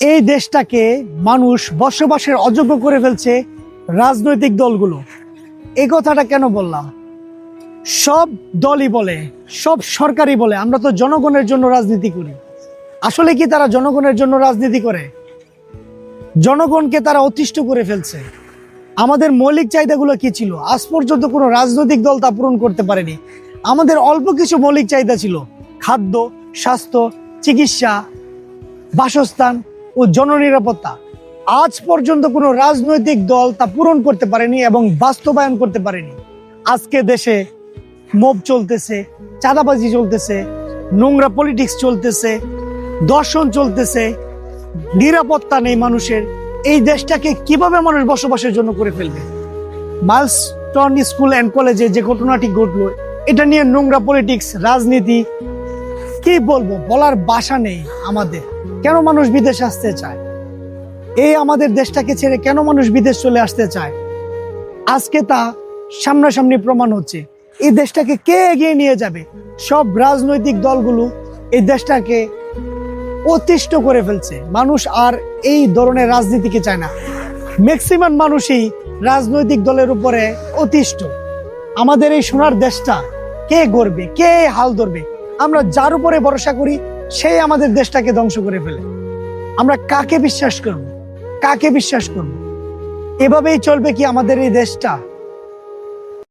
এই দেশটাকে মানুষ বসবাসের অযোগ্য করে ফেলছে রাজনৈতিক দলগুলো। এই কথাটা কেন বললাম? সব দলই বলে, সব সরকারই বলে, আমরা তো জনগণের জন্য রাজনীতি করি। আসলে কি তারা জনগণের জন্য রাজনীতি করে? জনগণকে তারা অতিষ্ঠ করে ফেলছে। আমাদের মৌলিক চাহিদাগুলো কি ছিল? আজ পর্যন্ত কোনো রাজনৈতিক দল তা পূরণ করতে পারেনি। আমাদের অল্প কিছু মৌলিক চাহিদা ছিল। খাদ্য, স্বাস্থ্য, চিকিৎসা, বাসস্থান ও জননিরাপত্তা। আজ পর্যন্ত কোনো রাজনৈতিক দল তা পূরণ করতে পারেনি এবং বাস্তবায়ন করতে পারেনি। আজকে দেশে মোব চলতেছে, চাঁদাবাজি চলতেছে, নোংরা পলিটিক্স চলতেছে, দর্শন চলতেছে, নিরাপত্তা নেই মানুষের। এই দেশটাকে কীভাবে মানুষ বসবাসের জন্য করে ফেলবে? মাইলস্টন স্কুল অ্যান্ড কলেজে যে ঘটনাটি ঘটলো, এটা নিয়ে নোংরা পলিটিক্স রাজনীতি কি বলব, বলার বাসা নেই আমাদের। কেন মানুষ বিদেশ আসতে চায়? এই আমাদের দেশটাকে ছেড়ে কেন মানুষ বিদেশ চলে আসতে চায়? আজকে তা সামনাসামনি প্রমাণ হচ্ছে। এই দেশটাকে কে এগিয়ে নিয়ে যাবে? সব রাজনৈতিক দলগুলো এই দেশটাকে অতিষ্ঠ করে ফেলছে। মানুষ আর এই ধরনের রাজনীতিকে চায় না। ম্যাক্সিমাম মানুষই রাজনৈতিক দলের উপরে অতিষ্ঠ। আমাদের এই সোনার দেশটা কে গড়বে? কে হাল ধরবে? আমরা যার উপরে ভরসা করি সেই আমাদের দেশটাকে ধ্বংস করে ফেলে। আমরা কাকে বিশ্বাস করব? কাকে বিশ্বাস করব? এভাবেই চলবে কি আমাদের এই দেশটা?